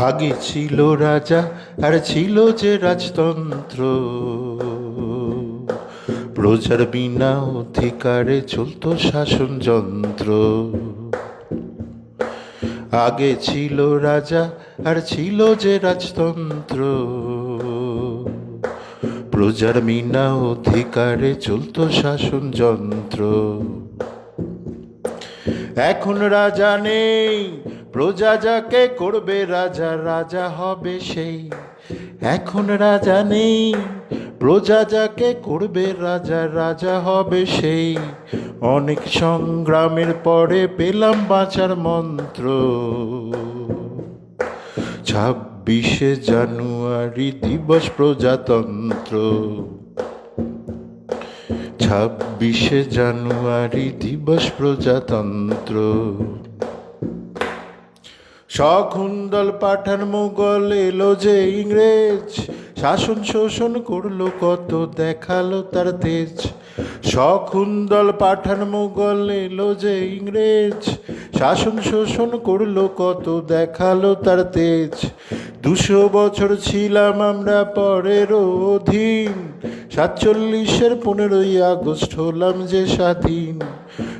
আগে ছিল রাজা, আর ছিল যে রাজতন্ত্র। প্রজার বিনা অধিকারে চলতো শাসন যন্ত্র। আগে ছিল রাজা, আর ছিল যে রাজতন্ত্র। প্রজার বিনা অধিকারে চলতো শাসন যন্ত্র। এখন রাজা নেই প্রজা যাকে করবে রাজা রাজা হবে সেই। এখন রাজা নেই, প্রজা যাকে করবে রাজা রাজা হবে সেই। অনেক সংগ্রামের পরে পেলাম বাঁচার মন্ত্র। ছাব্বিশে জানুয়ারি দিবস প্রজাতন্ত্র। ছাব্বিশে জানুয়ারি দিবস প্রজাতন্ত্র। শকুন্দল পাঠান মুঘল এলো যে ইংরেজ। শাসন শোষণ করল, কত দেখাল তার তেজ। শকুন্দল পাঠান মুঘল এলো যে ইংরেজ। শাসন শোষণ করল, কত দেখাল তার তেজ। দুশো বছর ছিলাম আমরা পরের অধীন। সাতচল্লিশের পনেরোই আগস্ট হলাম যে স্বাধীন।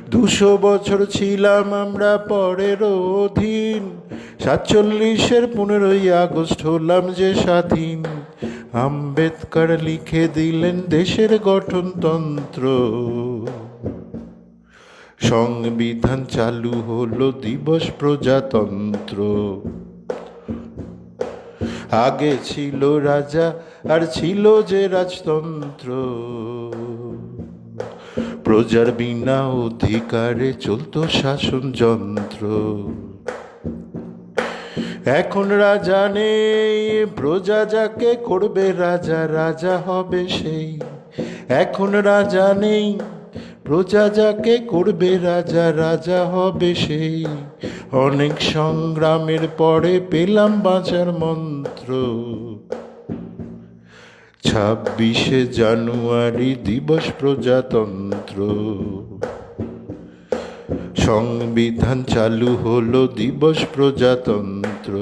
দুশো বছর ছিলাম আমরা পরের অধীন। সাতচল্লিশের পনেরোই আগস্ট হলাম যে স্বাধীন। আম্বেদকর লিখে দিলেন দেশের গঠনতন্ত্র। সংবিধান চালু হলো দিবস প্রজাতন্ত্র। আগে ছিল রাজা, আর ছিল যে রাজতন্ত্র। প্রজার বিনা অধিকারে চলতো শাসন যন্ত্র এখন রাজা নেই, প্রজা যাকে করবে রাজা রাজা হবে সেই। এখন রাজা নেই, প্রজা যাকে করবে রাজা রাজা হবে সেই। অনেক সংগ্রামের পরে পেলাম বাঁচার মন্ত্র। ছাব্বিশে জানুয়ারি দিবস প্রজাতন্ত্র। সংবিধান চালু হলো দিবস প্রজাতন্ত্র।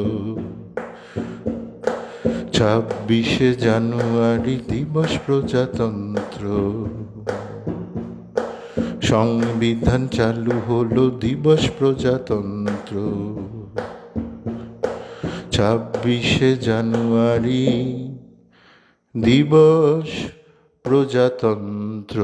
ছাব্বিশে জানুয়ারি দিবস প্রজাতন্ত্র। সংবিধান চালু হলো দিবস প্রজাতন্ত্র। ছাব্বিশে জানুয়ারি দিবস প্রজাতন্ত্র।